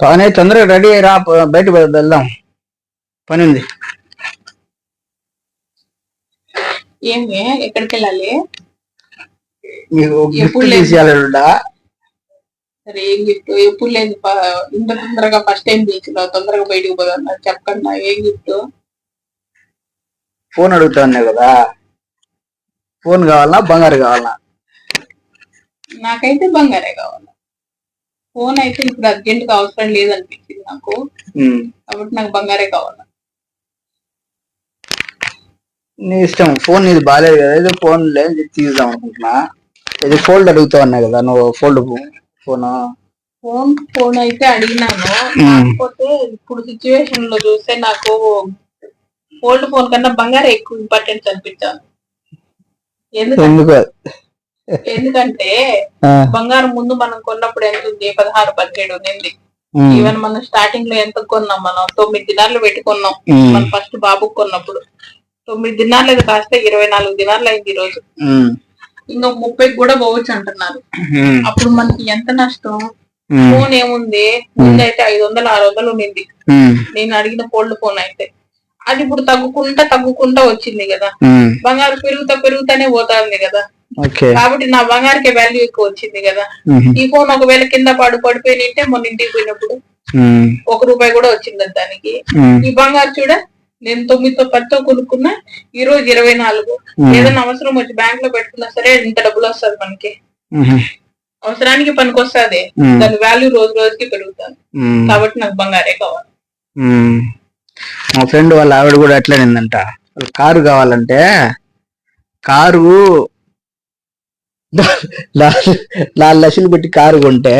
పవన్ తొందరగా రెడీ అయ్యి రా బయట వెళ్దాం. పని ఉంది ఏమి ఎక్కడికి వెళ్ళాలి? మీకు గిఫ్ట్. తీసేయాలడా సరే ఏం గిఫ్ట్ ఎప్పుడు లేదు ఇంత తొందరగా ఫస్ట్ టైం లో తొందరగా బయటకు పోదాం నాకు నా ఏం గిఫ్ట్ ఫోన్ అడుగుతా ఉన్నాయి కదా. ఫోన్ కావాలనా బంగారు కావాలనా నాకైతే బంగారే కావాలి. ఫోన్ అయితే ఇప్పుడు అర్జెంట్గా అవసరం లేదనిపించింది నాకు. కాబట్టి నాకు బంగారే కావాలి. నీ ఇష్టం. ఫోన్ నీది బాగాలేదు కదా. ఏదో ఫోన్ లేదు తీద్దాం అనుకుంటున్నా. ఇది ఫోల్డ్ అడుగుతా ఉన్నాయి కదా. నువ్వు ఫోల్డ్ ఫోన్? ఫోన్ ఫోన్ అయితే అడిగినాను. కాకపోతే ఇప్పుడు సిచ్యువేషన్లో చూస్తే నాకు ఓల్డ్ ఫోన్ కన్నా బంగారం ఎక్కువ ఇంపార్టెన్స్ అనిపించాను ఎందుకు? ఎందుకంటే బంగారం ముందు మనం కొన్నప్పుడు ఎంత ఉంది? పదహారు పదిహేడు ఉంది ఈవెన్ మనం స్టార్టింగ్లో ఎంత కొన్నాం మనం? తొమ్మిది దినాలు పెట్టుకున్నాం. మనం ఫస్ట్ బాబుకు కొన్నప్పుడు. తొమ్మిది దినాలు అది కాస్త ఇరవై నాలుగు దినాలు అయింది ఈ రోజు ఇంకా ముప్పై కూడా పోవచ్చు అంటున్నారు. అప్పుడు మనకి ఎంత నష్టం? ఫోన్ ఏముంది? ముందు అయితే ఐదు వందలు ఆరు వందలు ఉండింది. నేను అడిగిన ఫోల్డ్ ఫోన్ అయితే. అది ఇప్పుడు తగ్గుకుంటా తగ్గుకుంటా వచ్చింది కదా. బంగారు పెరుగుతా పెరుగుతానే పోతాంది కదా. ఓకే కాబట్టి నా బంగారుకి వాల్యూ ఎక్కువ వచ్చింది కదా. ఈ ఫోన్ ఒకవేళ కింద పడు పడిపోయినంటే మొన్న ఇంటికి పోయినప్పుడు ఒక రూపాయి కూడా వచ్చింది దానికి. ఈ బంగారు చూడ నేను తొమ్మిదితో పదితో కొనుక్కున్నా ఈ రోజు ఇరవై నాలుగు. ఏదైనా అవసరం వచ్చి బ్యాంక్లో పెట్టుకున్నా సరే ఇంత డబ్బులు వస్తుంది మనకి. అవసరానికి పనికి వస్తుంది. దాని వాల్యూ రోజు రోజుకి పెరుగుతుంది. కాబట్టి నాకు బంగారే కావాలి. మా ఫ్రెండ్ వాళ్ళ ఆవిడ కూడా అట్లనే ఉందంట. వాళ్ళ కారు కావాలంటే కారు నాలుగు లక్షలు పెట్టి కారు కొంటే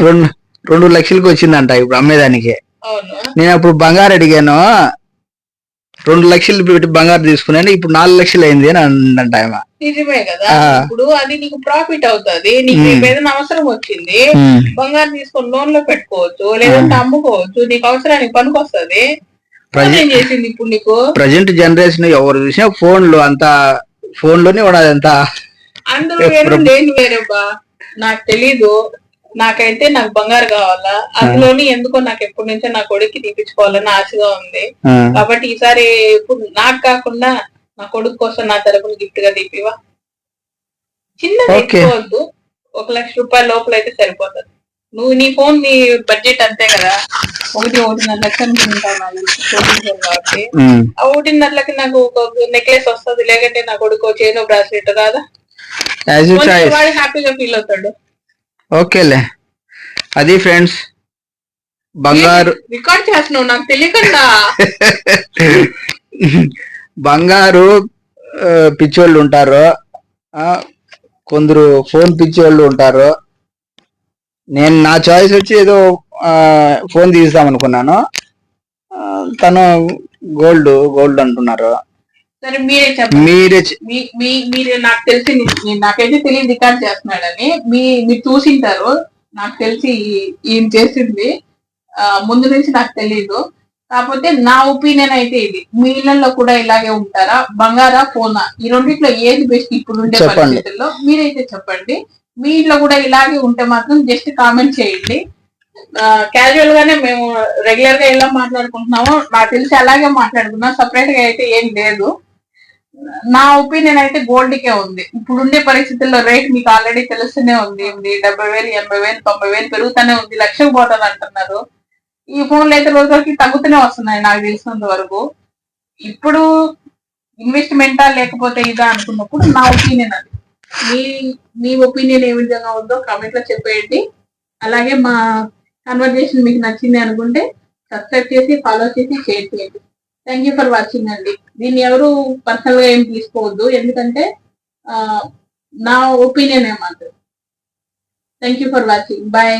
రెండు రెండు లక్షలకి వచ్చిందంట ఇప్పుడు అమ్మేదానికి. నేను అప్పుడు బంగారు అడిగాను రెండు లక్షలు పెట్టి బంగారు తీసుకున్నాను ఇప్పుడు నాలుగు లక్షలు అయింది అని అందంట ఆమె. నిజమే కదా. ఇప్పుడు అది నీకు ప్రాఫిట్ అవుతుంది. నీకు ఏదైనా అవసరం వచ్చింది బంగారు తీసుకొని లోన్లో పెట్టుకోవచ్చు లేదంటే అమ్ముకోవచ్చు నీకు అవసరానికి పనికి వస్తుంది. ప్రజె- ఏం చేసింది ఇప్పుడు నీకు? ప్రజెంట్ జనరేషన్ ఎవరు చూసినా ఫోన్లు అంతా ఫోన్లోనే ఉన్నది అంతా. అందరూ వేరు నేను వేరేబ్బా నాకు తెలీదు. నాకైతే నాకు బంగారు కావాలా? అందులోని ఎందుకో నాకు ఎప్పటి నుంచో నా కొడుక్కి తీపించుకోవాలని ఆశగా ఉంది. కాబట్టి ఈసారి ఇప్పుడు నాకు కాకుండా నా కొడుకు కోసం నా తరపున గిఫ్ట్గా తీపివా. తీసుకోవద్దు ఒక లక్ష రూపాయల లోపల అయితే సరిపోతుంది. నువ్వు నీ ఫోన్ నీ బడ్జెట్ అంతే కదా. ఒకటి ఒకటిన్నర లక్షలు కాబట్టి. ఆ ఒకటిన్నరలకి నాకు ఒక నెక్లెస్ వస్తుంది. లేకంటే నా కొడుకు చేను బ్రాస్లెట్ కాదా. వాడు హ్యాపీగా ఫీల్ అవుతాడు. ఓకేలే. అది ఫ్రెండ్స్ బంగారు రికార్డ్ చేస్తున్నావు? నాకు తెలియకుండా. బంగారు పిచ్చోళ్ళు ఉంటారు. కొందరు ఫోన్ పిచ్చోళ్ళు ఉంటారు. నేను నా చాయిస్ వచ్చి ఏదో ఫోన్ తీద్దాం అనుకున్నాను. తను గోల్డ్ గోల్డ్ అంటున్నారు. సరే మీరే మీరే మీరు నాకు తెలిసి నాకైతే తెలియదు రికార్డ్ చేస్తున్నాడని. మీ మీరు చూసింటారు. నాకు తెలిసి ఈయన చేసింది. ముందు నుంచి నాకు తెలియదు కాకపోతే నా ఒపీనియన్ అయితే ఇది. మీ ఇళ్ళలో కూడా ఇలాగే ఉంటారా? బంగారా ఫోనా? ఈ రెండిట్లో ఏది బెస్ట్ ఇప్పుడు ఉండే చెప్పండి. పరిస్థితుల్లో మీరైతే చెప్పండి. మీ ఇంట్లో కూడా ఇలాగే ఉంటే మాత్రం జస్ట్ కామెంట్ చేయండి. క్యాజువల్ గానే మేము రెగ్యులర్గా ఎలా మాట్లాడుకుంటున్నామో నాకు తెలిసి అలాగే మాట్లాడుకున్నాం సపరేట్గా అయితే ఏం లేదు. నా ఒపీనియన్ అయితే గోల్డ్ కే ఉంది. ఇప్పుడు ఉండే పరిస్థితుల్లో రేట్ మీకు ఆల్రెడీ తెలుస్తూనే ఉంది. ఉంది డెబ్బై వేలు ఎనభై వేలు తొంభై వేలు పెరుగుతూనే ఉంది. లక్షకు పోతుంది అంటున్నారు. ఈ ఫోన్లు అయితే రోజు రోజుకి తగ్గుతూనే వస్తున్నాయి నాకు తెలిసినంత వరకు. ఇప్పుడు ఇన్వెస్ట్మెంటా లేకపోతే ఇదా అనుకున్నప్పుడు నా ఒపీనియన్ అది. మీ మీ ఒపీనియన్ ఏ విధంగా ఉందో కామెంట్లో చెప్పేయండి. అలాగే మా కన్వర్జేషన్ మీకు నచ్చింది అనుకుంటే సబ్స్క్రైబ్ చేసి ఫాలో చేసి షేర్ చేయండి. థ్యాంక్ యూ ఫర్ వాచింగ్ అండి. దీన్ని ఎవరు పర్సనల్గా ఏం తీసుకోవద్దు. ఎందుకంటే ఆ, నా ఒపీనియన్ ఏమాత్రం thank you for watching bye